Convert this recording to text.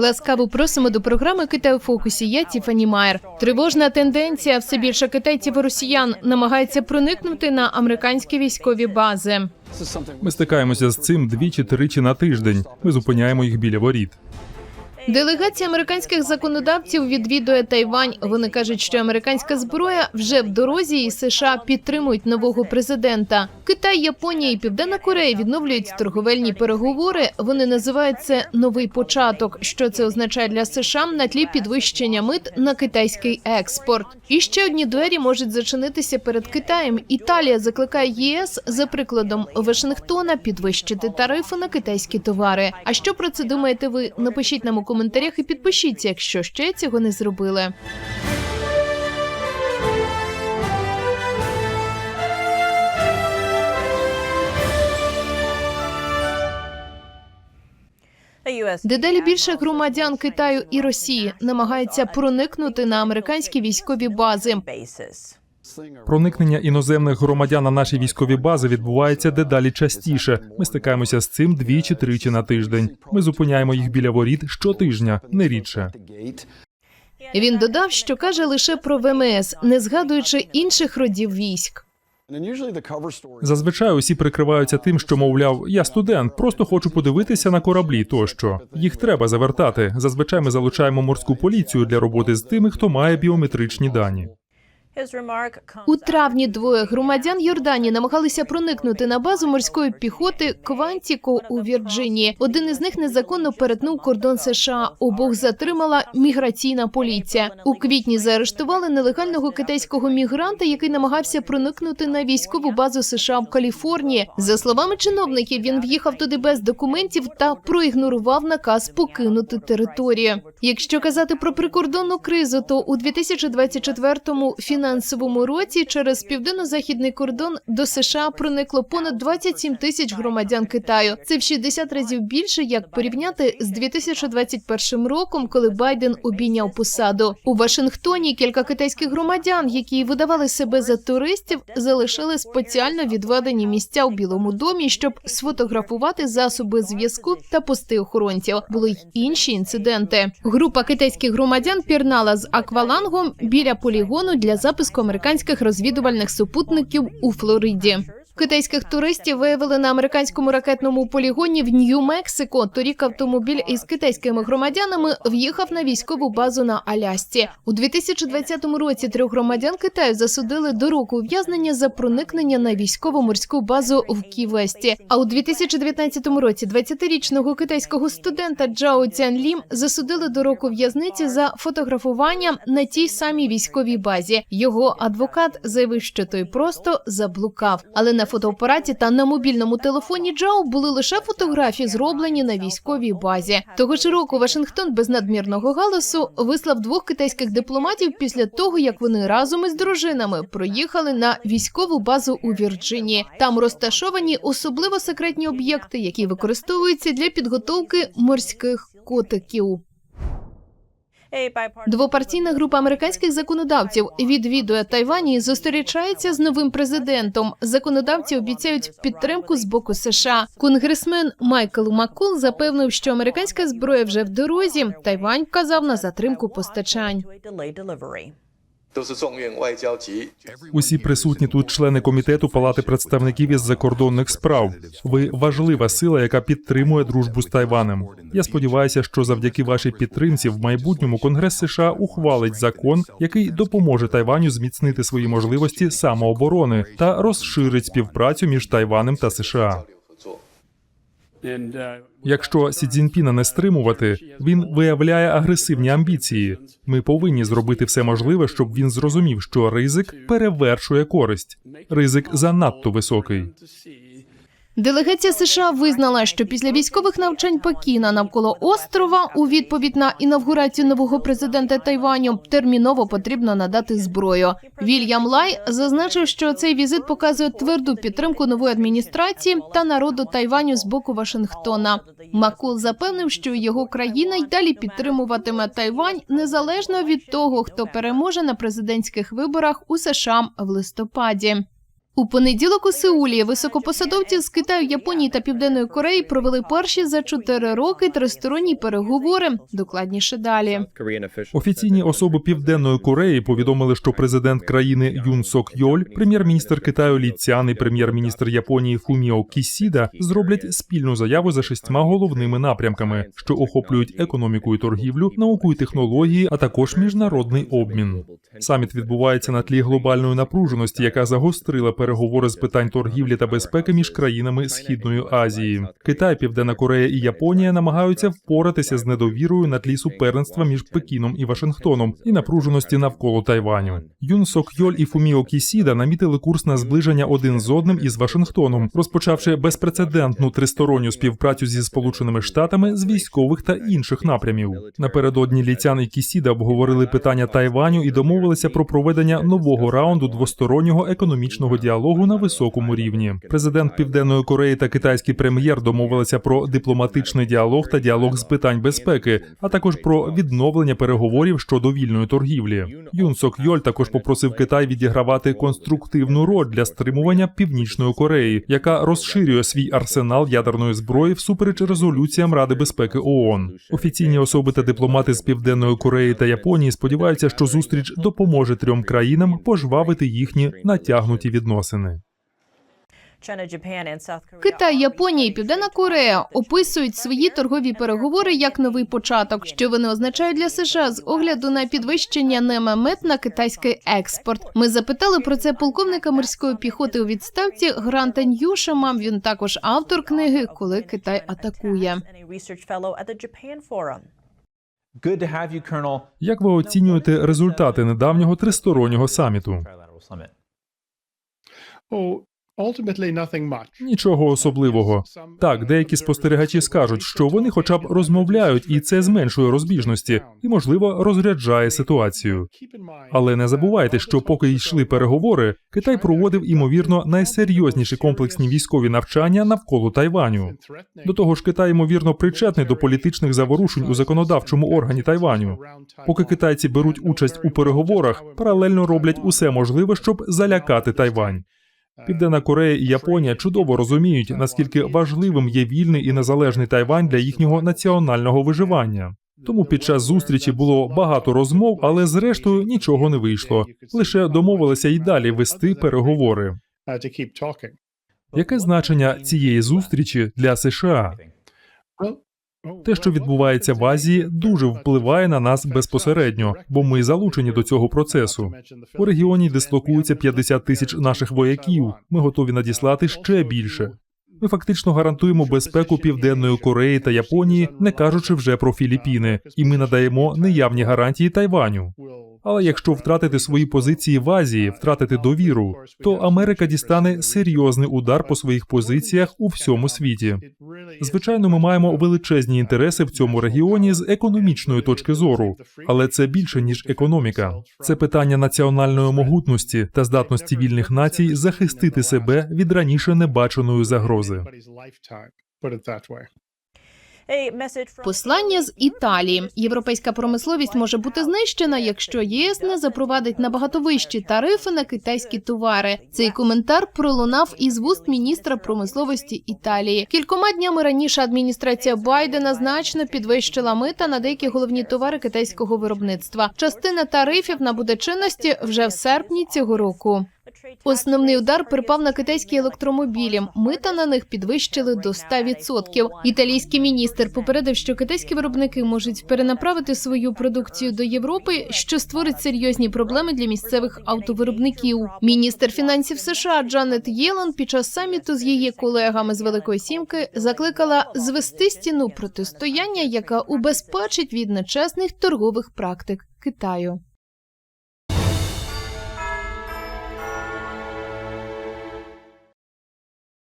Ласкаво просимо до програми Китай у фокусі. Я Тіфані Майер. Тривожна тенденція. Все більше китайців і росіян намагається проникнути на американські військові бази. Ми стикаємося з цим двічі-тричі на тиждень. Ми зупиняємо їх біля воріт. Делегація американських законодавців відвідує Тайвань. Вони кажуть, що американська зброя вже в дорозі, і США підтримують нового президента. Китай, Японія і Південна Корея відновлюють торговельні переговори. Вони називають це новий початок. Що це означає для США на тлі підвищення мит на китайський експорт? І ще одні двері можуть зачинитися перед Китаєм. Італія закликає ЄС за прикладом Вашингтона підвищити тарифи на китайські товари. А що про це думаєте ви? Напишіть нам у коментарях і підпишіться, якщо ще цього не зробили. Дедалі більше громадян Китаю і Росії намагаються проникнути на американські військові бази. Проникнення іноземних громадян на наші військові бази відбувається дедалі частіше. Ми стикаємося з цим двічі-тричі на тиждень. Ми зупиняємо їх біля воріт щотижня, не рідше. Він додав, що каже лише про ВМС, не згадуючи інших родів військ. Зазвичай усі прикриваються тим, що мовляв, я студент, просто хочу подивитися на кораблі. Тощо їх треба завертати. Зазвичай ми залучаємо морську поліцію для роботи з тими, хто має біометричні дані. У травні двоє громадян Йорданії намагалися проникнути на базу морської піхоти Квантіко у Вірджинії. Один із них незаконно перетнув кордон США. Обох затримала міграційна поліція. У квітні заарештували нелегального китайського мігранта, який намагався проникнути на військову базу США в Каліфорнії. За словами чиновників, він в'їхав туди без документів та проігнорував наказ покинути територію. Якщо казати про прикордонну кризу, то у 2024 фінансовому році через південно-західний кордон до США проникло понад 27 тисяч громадян Китаю. Це в 60 разів більше, як порівняти з 2021 роком, коли Байден обійняв посаду. У Вашингтоні кілька китайських громадян, які видавали себе за туристів, залишили спеціально відведені місця у Білому домі, щоб сфотографувати засоби зв'язку та пости охоронців. Були й інші інциденти. Група китайських громадян пірнала з аквалангом біля полігону для запуску американських розвідувальних супутників у Флориді. Китайських туристів виявили на американському ракетному полігоні в Нью-Мексико. Торік автомобіль із китайськими громадянами в'їхав на військову базу на Алясці. У 2020 році трьох громадян Китаю засудили до року ув'язнення за проникнення на військово-морську базу в Ківесті. А у 2019 році 20-річного китайського студента Джао Цянлім засудили до року в'язниці за фотографування на тій самій військовій базі. Його адвокат заявив, що той просто заблукав, але на фотоапараті та на мобільному телефоні Джао були лише фотографії, зроблені на військовій базі. Того ж року Вашингтон без надмірного галасу вислав двох китайських дипломатів після того, як вони разом із дружинами проїхали на військову базу у Вірджинії. Там розташовані особливо секретні об'єкти, які використовуються для підготовки морських котиків. Двопартійна група американських законодавців відвідує Тайвані і зустрічається з новим президентом. Законодавці обіцяють підтримку з боку США. Конгресмен Майкл Маккул запевнив, що американська зброя вже в дорозі. Тайвань вказав на затримку постачань. Усі присутні тут члени комітету Палати представників із закордонних справ. Ви важлива сила, яка підтримує дружбу з Тайванем. Я сподіваюся, що завдяки вашій підтримці в майбутньому Конгрес США ухвалить закон, який допоможе Тайваню зміцнити свої можливості самооборони та розширить співпрацю між Тайванем та США. Якщо Сі Цзіньпіна не стримувати, він виявляє агресивні амбіції. Ми повинні зробити все можливе, щоб він зрозумів, що ризик перевершує користь. Ризик занадто високий. Делегація США визнала, що після військових навчань Пекіна навколо острова у відповідь на інавгурацію нового президента Тайваню терміново потрібно надати зброю. Вільям Лай зазначив, що цей візит показує тверду підтримку нової адміністрації та народу Тайваню з боку Вашингтона. Макул запевнив, що його країна й далі підтримуватиме Тайвань незалежно від того, хто переможе на президентських виборах у США в листопаді. У понеділок у Сеулі високопосадовці з Китаю, Японії та Південної Кореї провели перші за чотири роки тристоронні переговори. Докладніше далі. Офіційні особи Південної Кореї повідомили, що президент країни Юн Сок Йоль, прем'єр-міністр Китаю Лі Цян і прем'єр-міністр Японії Фуміо Кісіда зроблять спільну заяву за шістьма головними напрямками, що охоплюють економіку і торгівлю, науку і технології, а також міжнародний обмін. Саміт відбувається на тлі глобальної напруженості, яка загострила переговори з питань торгівлі та безпеки між країнами Східної Азії. Китай, Південна Корея і Японія намагаються впоратися з недовірою на тлі суперництва між Пекіном і Вашингтоном і напруженості навколо Тайваню. Юн Сок Йоль і Фуміо Кісіда намітили курс на зближення один з одним із Вашингтоном, розпочавши безпрецедентну тристоронню співпрацю зі Сполученими Штатами з військових та інших напрямів. Напередодні Ліцян і Кісіда обговорили питання Тайваню і домовилися про проведення нового раунду двостороннього економічного діалогу на високому рівні. Президент Південної Кореї та китайський прем'єр домовилися про дипломатичний діалог та діалог з питань безпеки, а також про відновлення переговорів щодо вільної торгівлі. Юн Сок Йоль також попросив Китай відігравати конструктивну роль для стримування Північної Кореї, яка розширює свій арсенал ядерної зброї всупереч резолюціям Ради безпеки ООН. Офіційні особи та дипломати з Південної Кореї та Японії сподіваються, що зустріч допоможе трьом країнам пожвавити їхні натягнуті відносини. Китай, Японія і Південна Корея описують свої торгові переговори як новий початок, що вони означають для США з огляду на підвищення немемет на китайський експорт. Ми запитали про це полковника морської піхоти у відставці Гранта Ньюшема. Він також автор книги Коли Китай атакує. Як ви оцінюєте результати недавнього тристороннього саміту? Нічого особливого. Так, деякі спостерігачі скажуть, що вони хоча б розмовляють, і це зменшує розбіжності і, можливо, розряджає ситуацію. Але не забувайте, що поки йшли переговори, Китай проводив імовірно найсерйозніші комплексні військові навчання навколо Тайваню. До того ж, Китай ймовірно причетний до політичних заворушень у законодавчому органі Тайваню. Поки китайці беруть участь у переговорах, паралельно роблять усе можливе, щоб залякати Тайвань. Південна Корея і Японія чудово розуміють, наскільки важливим є вільний і незалежний Тайвань для їхнього національного виживання. Тому під час зустрічі було багато розмов, але зрештою нічого не вийшло. Лише домовилися й далі вести переговори. Яке значення цієї зустрічі для США? Те, що відбувається в Азії, дуже впливає на нас безпосередньо, бо ми залучені до цього процесу. У регіоні дислокується 50 тисяч наших вояків. Ми готові надіслати ще більше. Ми фактично гарантуємо безпеку Південної Кореї та Японії, не кажучи вже про Філіппіни, і ми надаємо неявні гарантії Тайваню. Але якщо втратити свої позиції в Азії, втратити довіру, то Америка дістане серйозний удар по своїх позиціях у всьому світі. Звичайно, ми маємо величезні інтереси в цьому регіоні з економічної точки зору, але це більше ніж економіка. Це питання національної могутності та здатності вільних націй захистити себе від раніше небаченої загрози. Послання з Італії. Європейська промисловість може бути знищена, якщо ЄС не запровадить набагато вищі тарифи на китайські товари. Цей коментар пролунав із вуст міністра промисловості Італії. Кількома днями раніше адміністрація Байдена значно підвищила мита на деякі головні товари китайського виробництва. Частина тарифів набуде чинності вже в серпні цього року. Основний удар припав на китайські електромобілі. Мита на них підвищили до 100%. Італійський міністр попередив, що китайські виробники можуть перенаправити свою продукцію до Європи, що створить серйозні проблеми для місцевих автовиробників. Міністр фінансів США Джанет Єлен під час саміту з її колегами з Великої Сімки закликала звести стіну протистояння, яка убезпечить від нечесних торгових практик Китаю.